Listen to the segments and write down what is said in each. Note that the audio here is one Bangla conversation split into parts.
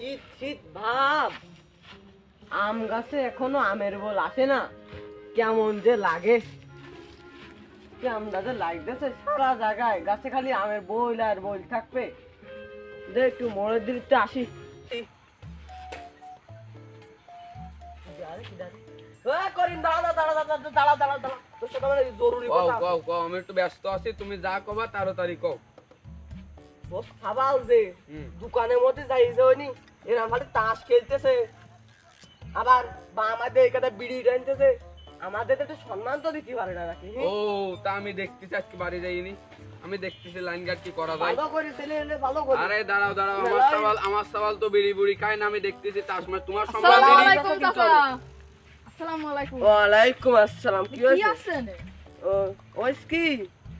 শীত শীত ভাব। আম গাছে এখনও আমের বল আসে না। কেমন যে লাগে। যে লাগতেছে? সারা জায়গায় গাছে খালি আমের বইল আর বইল থাকবে। দে একটু দিকে আসি। আমি একটু ব্যস্ত আছি তুমি যা কবা তাড়াতাড়ি কও। ও সাবাল যে দোকানের মধ্যে যাই যে হয়নি এরা তাস খেলতেছে। আবার বা আমাদের এখানে বিড়ি টানতেছে। আমাদের তো সম্মান তো দিতে পারে না নাকি ও তা আমি দেখতেছি আজকে বাড়ি যাইনি। আমি দেখতেছি লাইন গার্ড কি করা যায়। ভালো করে ছেলে এলে ভালো করে। আরে দাঁড়াও দাঁড়াও আমার সওয়াল আমার সওয়াল তো বিড়ি বুড়ি খায় না আমি দেখতেছি তাস মাস তোমার সঙ্গে আসসালামু আলাইকুম। আসসালামু আলাইকুম। ওয়ালাইকুম আসসালাম কি কি হয়েছে? আছেন? ও ওই কি?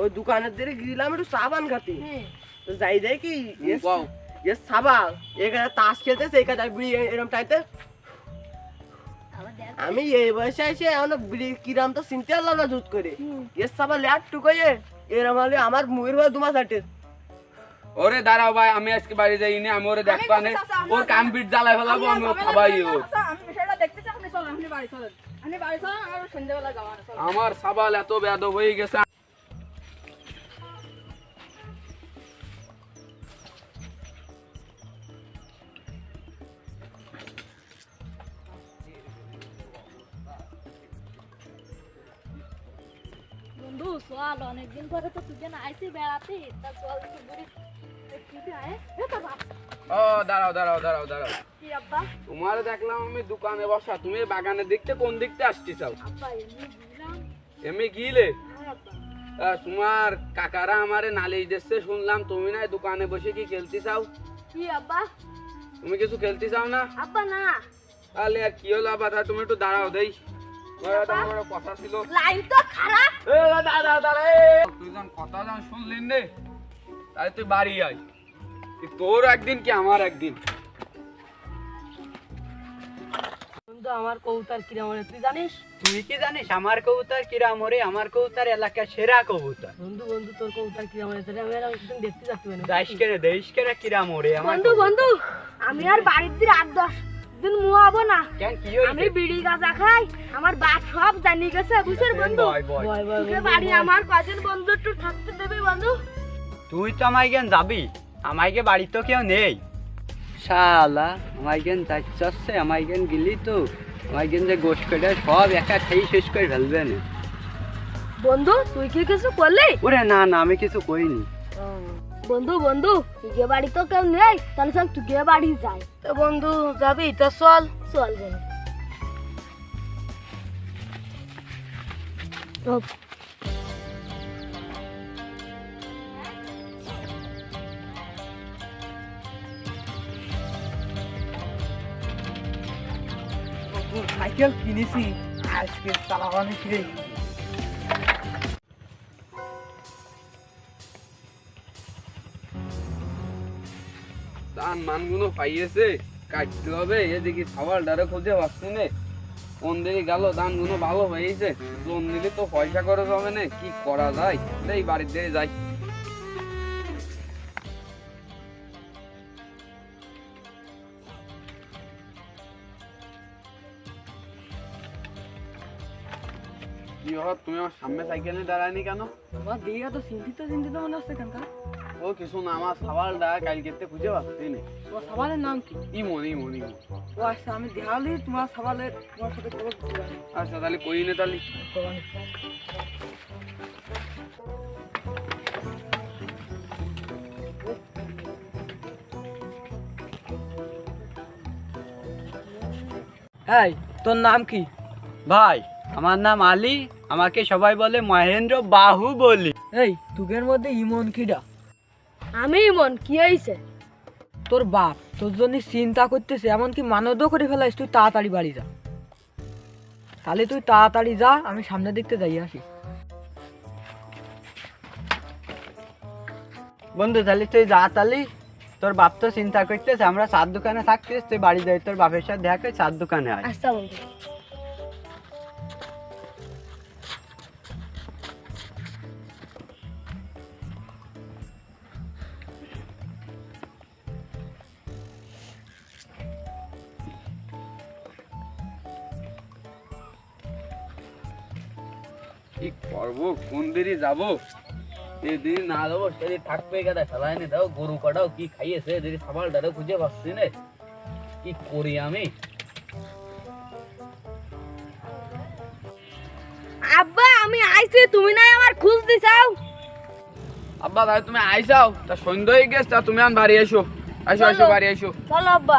ওই দোকানের দিকে গেলাম একটু সাবান খাতে। হ্যাঁ। তো যাই দেখি হুম, এ সাবাল এখানে তাস খেলতেছে এখানে বিড়ি এরকম টাইতে আমি এই বয়সে এসে এখন বিড়ি কিরাম তো চিনতে পারলাম না জুত করে। এর সাবাল ল্যাট টুকাইয়ে এরম হলে আমার মুয়ের ভাই দুমাস আটে ওরে দাঁড়াও ভাই আমি আজকে বাড়ি যাইনি আমি ওরে দেখবা নে। ওর কান বিট জ্বালায় ফেলাবো আমি খাবাই ও। আমি বিষয়টা দেখতে চাই আপনি চলেন আপনি বাড়ি চলেন। আপনি বাড়ি চলেন আর সন্ধ্যাবেলা যাওয়ার আমার সাবাল এত বেদ হয়ে গেছে চল অনেকদিন পরে তো তুই না আইসি বেড়াতে। তা চল ও দাঁড়াও দাঁড়াও দাঁড়াও দাঁড়াও। কি আব্বা? তোমার দেখলাম আমি দোকানে বসা। তুমি বাগানের দিকতে কোন দিকতে আসছি চাও এমনি গিলে? হ্যাঁ তোমার কাকারা আমারে নালিশ দিচ্ছে শুনলাম তুমি না দোকানে বসে কি খেলতে চাও? কি আব্বা? তুমি কিছু খেলতে চাও না? আব্বা না। তাহলে আর কি হলো আবার তুমি একটু দাঁড়াও দেই। কথা ছিল। লাইন তো খারাপ। এ, দাঁড়া, দাঁড়া, তুই যখন কথা যখন শুনলি নে তাহলে তুই বাড়ি আয়। তোর একদিন কি আমার একদিন? বন্ধু আমার কবুতর কিরাম হলে তুই জানিস? তুই কি জানিস? আমার কবুতর কিরাম ওরে আমার কবুতর এলাকার সেরা কবুতর। বন্ধু বন্ধু তোর কবুতর কিরাম তাহলে আমি আর একদিন দেখতে যাচ্ছি কিরাম ওরে আমার বন্ধু বন্ধু আমি আর বাড়ির দিন আট দশ দিন মুয়াবো না। আমি বিড়ি গাঁজা খাই আমার বাপ সব জানি গেছে বুঝছেন বন্ধু? বাড়ি আমার কজন বন্ধু একটু থাকতে দেবে বন্ধু? তুই তো আমায় গেন যাবি? আমায় গে বাড়ি তো কেউ নেই। শালা আমায় গেন যাচ্ছে আমায় গেন গেলি তো? আমায় গেন যে গোশ করে সব একা খেয়ে শেষ করে ফেলবে না। বন্ধু তুই কি কিছু করলি? ওরে না না আমি কিছু কইনি বন্ধু বন্ধু তুই বাড়ি তো কেউ নেই তাহলে চল তুই বাড়ি যাই। তো বন্ধু যাবি? তো চল। চল বন্ধু। সাইকেল কিনেছি। আজকে চালাবানি ছিঁড়ে ধান মানগুলো পাইয়েছে, কাটতে হবে, এদিকে খাবার ডারে খুঁজে পাচ্ছি নে। কোন দিকে গেল ভালো হয়েছে, লোন তো পয়সা হবে না, কি করা যায়? এই বাড়ির দিকে যাই তুমি আমার সামনে সাইকেলে দাঁড়ায়নি কেন? আমার তো চিন্তিত চিন্তিত মনে হচ্ছে এখানকার ও কিছু না আমার সাবালটা কালকেতে খুঁজে পাচ্ছি না। তোমার সাবালের নাম কি? ইমন ইমন ইমন। ও আচ্ছা আমি দেখালি তোমার সাবালের তোমার সাথে খবর আচ্ছা তাহলে কই নে তাহলে? এই তোর নাম কি? ভাই আমার নাম আলী আমাকে সবাই বলে মহেন্দ্র বাহু বলি। এই তুগের মধ্যে ইমন কিডা? আমি মন কি হয়েছে তোর বাপ তোর জন্য চিন্তা করতেছে এমনকি মানদও করে ফেলাইস তুই তাড়াতাড়ি বাড়ি যা। তাহলে তুই তাড়াতাড়ি যা আমি সামনের দিকতে যাই আসি। বন্ধু তাহলে তুই যা তালি তোর বাপ তো চিন্তা করতেছে আমরা চার দোকানে থাকতিস তুই বাড়ি যাই তোর বাপের সাথে দেখা চার দোকানে আয়। আচ্ছা বন্ধু। কি করব? কোন দিনই যাব? যেদিন না যাব সেদিন থাকবে গেলে ফেলাই নি দাও গরু কটাও কি খাইয়েছে সাবাল ডারে খুঁজে পাচ্ছি না। কি করি আমি? আব্বা আমি আইছি তুমি নাই আমার খুঁজ দিছাও আব্বা তাহলে তুমি আইসাও। তা সন্ধ্যা হয়ে গেছে তা তুমি আন বাড়ি এসো আসো আসো। বাড়ি এসো চলো আব্বা।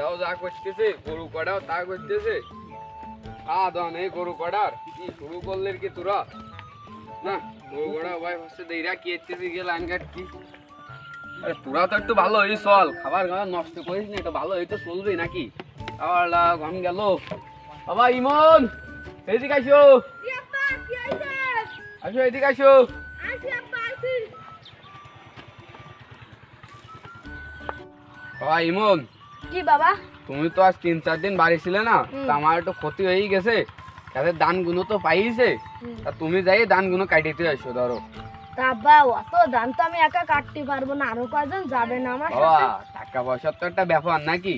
দাও যা করতেছে গরু কটাও তা করতেছে। দাওয়া নেই গরু কটার কি শুরু করলে কি তোরা? না গরু কটা ভাই হচ্ছে দেইরা কি এসতেছি গেল আনগাট কি আরে তোরা তো একটু ভালো হই চল। খাবার খাবার নষ্ট করিস না এটা ভালো হই তো চলবে নাকি? আবার ঘন গেল। বাবা ইমন এদিকে আসো আসো এদিকে আসো। বাবা ইমন কি বাবা? তুমি তো আজ তিন চার দিন বাড়ি ছিলে না তা আমার একটু ক্ষতি হয়ে গেছে। তাদের দানগুলো তো পাইছে। তা তুমি যাই দানগুলো কাটিতে আসো ধরো। তা আব্বা অত দাম তো আমি একা কাটতে পারব না আরও কয়জন যাবে না আমার সাথে? টাকা পয়সার তো একটা ব্যাপার নাকি?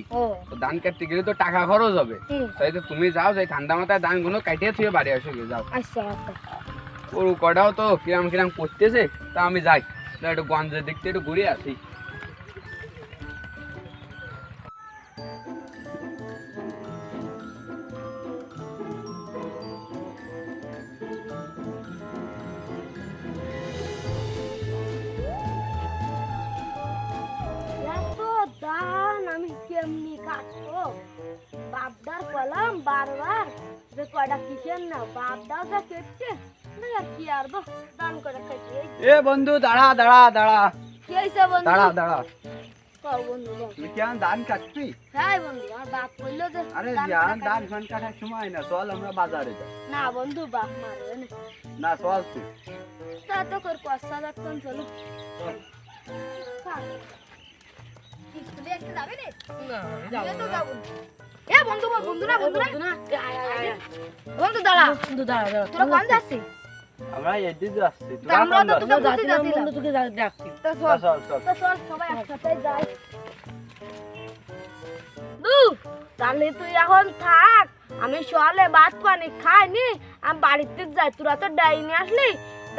তো ধান কাটতে গেলে তো টাকা খরচ হবে। তাই তো তুমি যাও যাই ঠান্ডা মাথায় ধানগুলো কাটিয়ে থুয়ে বাড়ি আসো গিয়ে যাও। আচ্ছা আচ্ছা। গরু কটাও তো কিরাম কিরাম করতেছে তা আমি যাই। একটু গঞ্জের দিক থেকে একটু ঘুরে আসি। কয়টা কিসের না বাপদাও যা কেটছে কি আর দান করে এ বন্ধু দাঁড়া দাঁড়া দাঁড়া। কি হয়েছে বন্ধু? দাঁড়া দাঁড়া। ধান কাটবি? হ্যাঁ বন্ধু আমার বাপ বলল যে আরে দান জান ফান কাটার সময় না চল আমরা বাজারে যাই। না বন্ধু বাপ মারবে না। না চল তুই। তা তো কর কষ্টা যাচ্ছেন চলো। স্কুলে একটা যাবে রে স্কুলে যাব। এ বন্ধু বল বন্ধু বন্ধু দাঁড়া। বন্ধু দাঁড়া দাঁড়া তোরা কোন যাচ্ছিস? আমরা এদিকে আসছি আমরা তো তোকে বুঝতে যাচ্ছিলাম। তোকে ডাকছি তো চল চল। চল চল। তো চল সবাই একসাথে যাই। দু তাহলে তুই এখন থাক। আমি সকালে ভাত পানি খাইনি আমি বাড়িতে যাই। তোরা তো ডাইনি আসলি।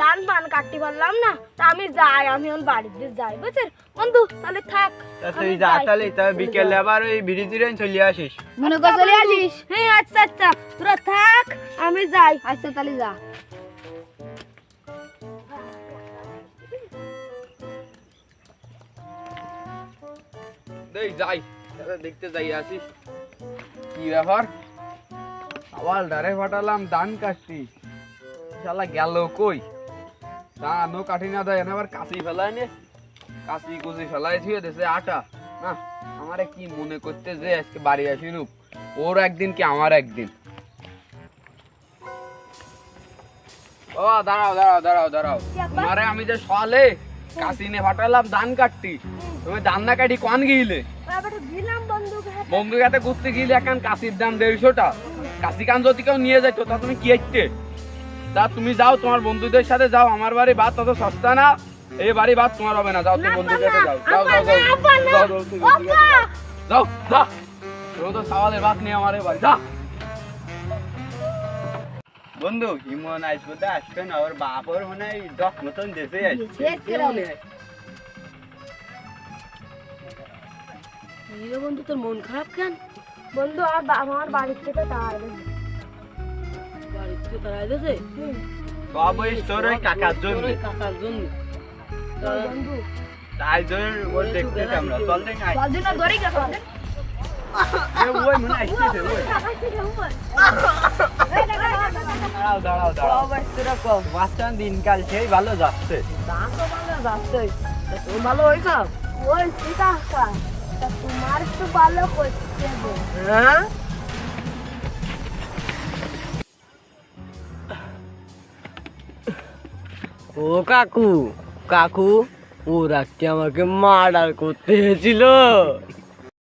ধান পান কাটতে পারলাম না তা আমি যাই আমি এখন বাড়িতে যাই বুঝছিস বন্ধু তাহলে থাক তুই যা। তাহলে তবে বিকেলে আবার ওই বিড়ি টিরে চলে আসিস। মনে করে চলে আসিস? হ্যাঁ আচ্ছা আচ্ছা। তোরা থাক আমি যাই। আচ্ছা তাহলে যা। দেই যাই। দেখতে যাই আসিস। কি ব্যাপার? আবার ডারে ফাটালাম ধান কাটতি শালা গেল কই? ধানও কাটি না দেয় আবার কাশি ফেলায় নে। কাশি কুচি ফেলাই ছুঁয়ে দেশে আটা। না আমারে কি মনে করতে যে আজকে বাড়ি আসি নুক ওর একদিন কি আমার একদিন? ও দাঁড়াও দাঁড়াও দাঁড়াও দাঁড়াও। তোমারে আমি যে সলে কাশি নে ফাটালাম ধান কাটতি। তুমি ধান না কাটি কন গিলে? বন্ধু বন্ধুর ঘুরতে গেলে এখন কাশির দাম দেড়শোটা। কাশি কান যদি কেউ নিয়ে যেত তা তুমি কি হচ্ছে তা তুমি যাও তোমার বন্ধুদের সাথে যাও আমার বাড়ি ভাত তত সস্তা না। এই বাড়ি ভাত তোমার হবে না যাও তুমি বন্ধুদের সাথে যাও। যাও যাও যাও যাও যাও যাও। যাও যাও তুমি তো সাওয়ালের ভাত নিয়ে আমার এই বাড়ি যা। বন্ধু হিমন আসব তো আসবে না ওর বাপ ওর মনে হয় দশ মতন দেশে আসছে। বন্ধু তোর মন খারাপ কেন? বন্ধু আর আমার বাড়ির থেকে তাড়াবে বাড়ি থেকে তারা এসেছে সব ওই তোর ওই কাকার জন্য। কাকার জন্য তাই ধর ওর দেখতে আমরা। চল দেখ আয়। জলদি না ধরে গেছে এ, ওই মনে ওই। দাঁড়াও দাঁড়াও দাঁড়াও। বাচ্চা দিনকাল সেই ভালো যাচ্ছে। ভালো যাচ্ছে। তুমি ভালো হয়েছ ওই ঠিক আছে। তা তোমার একটু ভালো। হ্যাঁ? ও কাকু কাকু ও কি আমাকে মার্ডার করতে এসেছিল।